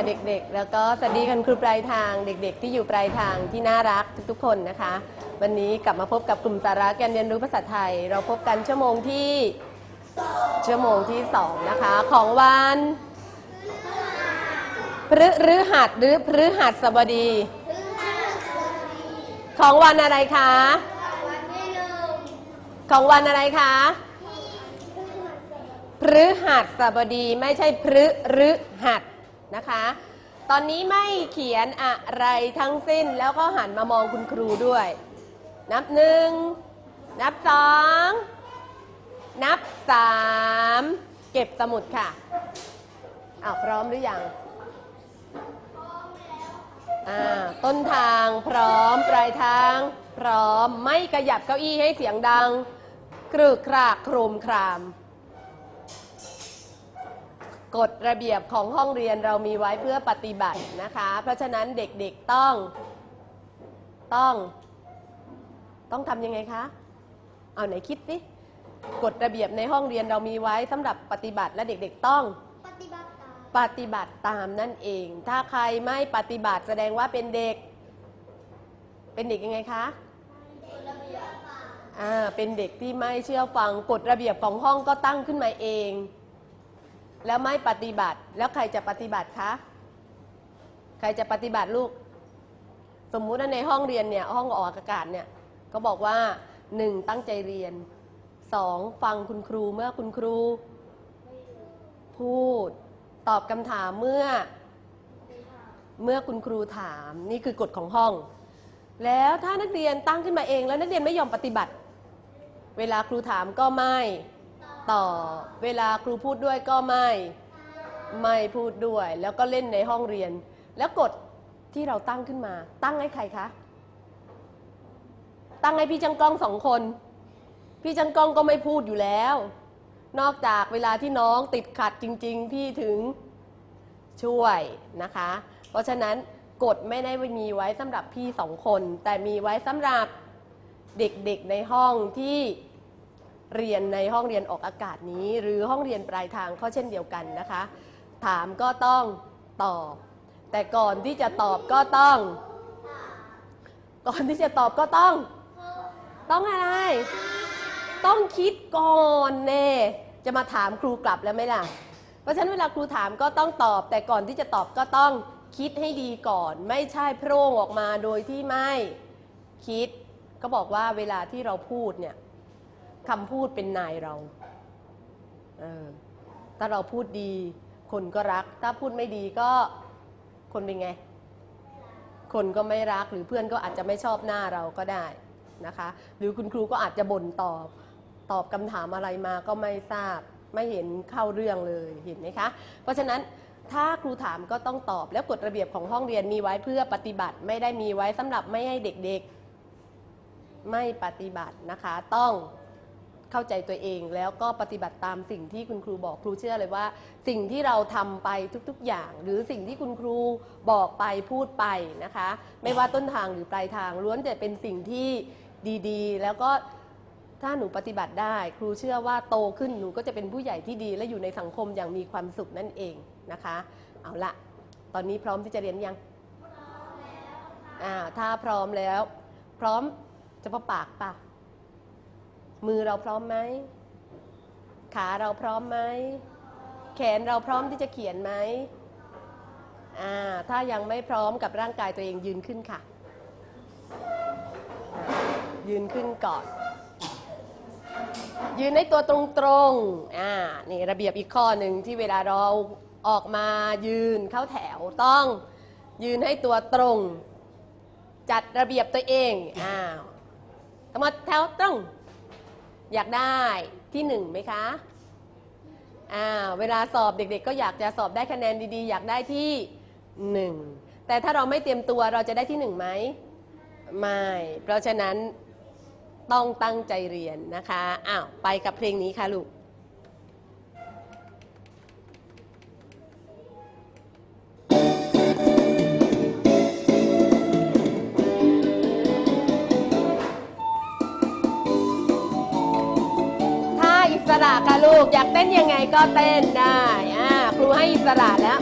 สวัสดีคุณครูปลายทางเด็ก ๆ ที่อยู่ปลายทางที่น่ารักทุกๆ คนนะคะ วันนี้กลับมาพบกับกลุ่มสาระการเรียนรู้ภาษาไทย เราพบกันชั่วโมงที่ชั่วโมงที่สองนะคะ ของวันพฤหรือหัดหรือพฤหัสบดี ของวันอะไรคะของวันอะไรคะพฤหัสบดีไม่ใช่พฤหรือหัด นะคะ ตอนนี้ไม่เขียนอะไรทั้งสิ้นแล้วก็หันมามองคุณครูด้วย นับหนึ่ง นับสอง นับสามเก็บสมุดค่ะอ้าวพร้อมหรือยังอ่าต้นทางพร้อมปลายทาง พร้อมไม่ขยับเก้าอี้ให้เสียงดังกรึกครากโครมคราม กฎระเบียบของห้องเรียนเรามีไว้เพื่อปฏิบัตินะคะ เพราะฉะนั้นเด็กๆต้อง ต้อง ต้องทำยังไงคะ เอาไหนคิดสิกฎระเบียบในห้องเรียนเรามีไว้สำหรับปฏิบัติและเด็กๆต้อง ปฏิบัติตามปฏิบัติตามนั่นเอง ถ้าใครไม่ปฏิบัติแสดงว่าเป็นเด็ก เป็นเด็กยังไงคะอ่าเป็นเด็กที่ไม่เชื่อฟังกฎระเบียบของห้องก็ตั้งขึ้นมาเอง แล้วไม่ปฏิบัติ แล้วใครจะปฏิบัติคะ ใครจะปฏิบัติลูก สมมุติว่าในห้องเรียนเนี่ย ห้องออกอากาศเนี่ย ก็บอกว่าหนึ่งตั้งใจเรียนสองฟังคุณครูเมื่อคุณครู พูด ตอบคำถามเมื่อ เมื่อคุณครูถามนี่คือกฎของห้อง แล้วถ้านักเรียนตั้งขึ้นมาเองแล้วนักเรียนไม่ยอมปฏิบัติ เวลาครูถามก็ไม่ ต่อ เวลาครูพูดด้วยก็ไม่ไม่พูดด้วย แล้วก็เล่นในห้องเรียน แล้วกฎที่เราตั้งขึ้นมา ตั้งให้ใครคะ ตั้งให้พี่จังกล้องสองคน พี่จังกล้องก็ไม่พูดอยู่แล้ว นอกจากเวลาที่น้องติดขัดจริง ๆ พี่ถึงช่วยนะคะ เพราะฉะนั้นกฎไม่ได้มีไว้สำหรับพี่สองคน แต่มีไว้สำหรับเด็กๆในห้องที่ เรียนในห้องเรียนออกอากาศนี้ หรือห้องเรียนปลายทางก็เช่นเดียวกันนะคะ ถามก็ต้องตอบ แต่ก่อนที่จะตอบก็ต้อง ก่อนที่จะตอบก็ต้อง ต้องอะไร ต้องคิดก่อนเน่จะมาถามครูกลับแล้วไหมล่ะ เพราะฉะนั้นเวลาครูถามก็ต้องตอบ แต่ก่อนที่จะตอบก็ต้องคิดให้ดีก่อน ไม่ใช่โพร่งออกมาโดยที่ไม่คิด ก็บอกว่าเวลาที่เราพูดเนี่ย คำพูดเป็นนายเราเออถ้าเราพูดดี คนก็รัก ถ้าพูดไม่ดีก็คนเป็นไง คนก็ไม่รักหรือเพื่อนก็อาจจะไม่ชอบหน้าเราก็ได้นะคะ หรือคุณครูก็อาจจะบ่นตอบตอบคำถามอะไรมาก็ไม่ทราบไม่เห็นเข้าเรื่องเลยเห็นไหมคะ เพราะฉะนั้นถ้าครูถามก็ต้องตอบแล้วกฎระเบียบของห้องเรียนมีไว้เพื่อปฏิบัติ ไม่ได้มีไว้สำหรับไม่ให้เด็กๆ ไม่ปฏิบัตินะคะ ต้อง เข้าใจตัวเอง แล้วก็ปฏิบัติตามสิ่งที่คุณครูบอกครูเชื่อเลยว่า สิ่งที่เราทำไปทุกๆอย่าง หรือสิ่งที่คุณครูบอกไปพูดไปนะคะ ไม่ว่าต้นทางหรือปลายทางล้วนแต่เป็นสิ่งที่ดีๆ แล้วก็ถ้าหนูปฏิบัติได้ ครูเชื่อว่าโตขึ้นหนูก็จะเป็นผู้ใหญ่ที่ดี และอยู่ในสังคมอย่างมีความสุขนั่นเองนะคะ เอาละตอนนี้พร้อมที่จะเรียนยังพร้อ่าถ้าพร้อมแล้ว พร้อมจะประปากปะ มือเราพร้อมไหม ขาเราพร้อมไหม แขนเราพร้อมที่จะเขียนไหมอ่าถ้ายังไม่พร้อมกับร่างกายตัวเองยืนขึ้นค่ะ ยืนขึ้นก่อน ยืนให้ตัวตรงๆอ่านี่ระเบียบอีกข้อหนึ่งที่เวลาเราออกมายืนเข้าแถวต้องยืนให้ตัวตรง จัดระเบียบตัวเองอ้าวทั้งหมดแถวตรง อยากได้ที่หนึ่งไหมคะอ่าเวลาสอบเด็กๆ ก็อยากจะสอบได้คะแนนดีๆ อยากได้ที่หนึ่งแต่ถ้าเราไม่เตรียมตัวเราจะได้ที่หนึ่งไหมไม่ เพราะฉะนั้นต้องตั้งใจเรียนนะคะอ้าวไปกับเพลงนี้ค่ะลูก กอยากเต้นยังไงก็เต้นได้อ่าครูให้อิสระแล้ว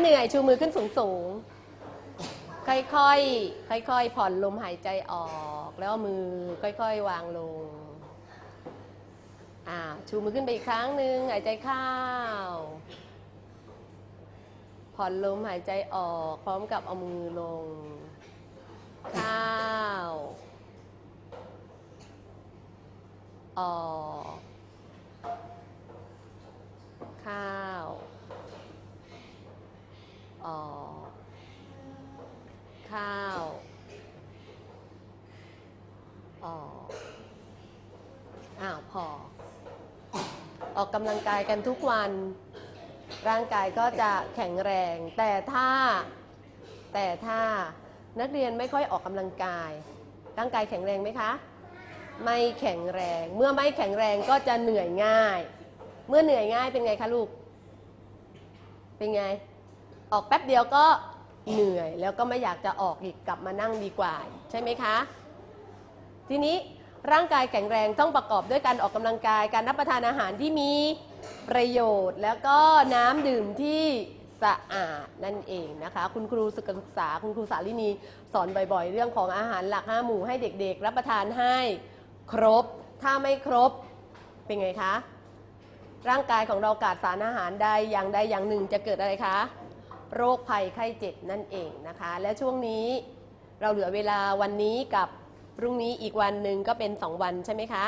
เหนื่อยชูมือขึ้นสูงสูงๆค่อยๆ ค่อยๆ ผ่อนลมหายใจออก แล้วเอามือค่อยๆ วางลง อ่า ชูมือขึ้นไปอีกครั้งหนึ่งหายใจเข้า ผ่อนลมหายใจออก พร้อมกับเอามือลง เข้า ออก เข้า ออก ข้าออกอ้าวพอ ออกกำลังกายกันทุกวัน ร่างกายก็จะแข็งแรง แต่ถ้า แต่ถ้านักเรียนไม่ค่อยออกกำลังกาย ร่างกายแข็งแรงไหมคะ ไม่แข็งแรง เมื่อไม่แข็งแรงก็จะเหนื่อยง่าย เมื่อเหนื่อยง่ายเป็นไงคะลูก เป็นไง ออกแป๊บเดียวก็เหนื่อยแล้วก็ไม่อยากจะออกอีกกลับมานั่งดีกว่า ใช่ไหมคะ ทีนี้ร่างกายแข็งแรงต้องประกอบด้วยการออกกำลังกาย การรับประทานอาหารที่มีประโยชน์ แล้วก็น้ำดื่มที่สะอาดนั่นเองนะคะ คุณครูศึกษาคุณครูสาลินีสอนบ่อยๆ เรื่องของอาหารหลักห้าหมู่ให้เด็กๆ รับประทานให้ครบ ถ้าไม่ครบเป็นไงคะ ร่างกายของเราขาดสารอาหารใดอย่างใดอย่างหนึ่งจะเกิดอะไรคะ โรคภัยไข้เจ็บนั่นเองนะคะ และช่วงนี้เราเหลือเวลาวันนี้กับพรุ่งนี้อีกวันหนึ่งก็เป็น 2 วันใช่ไหมคะ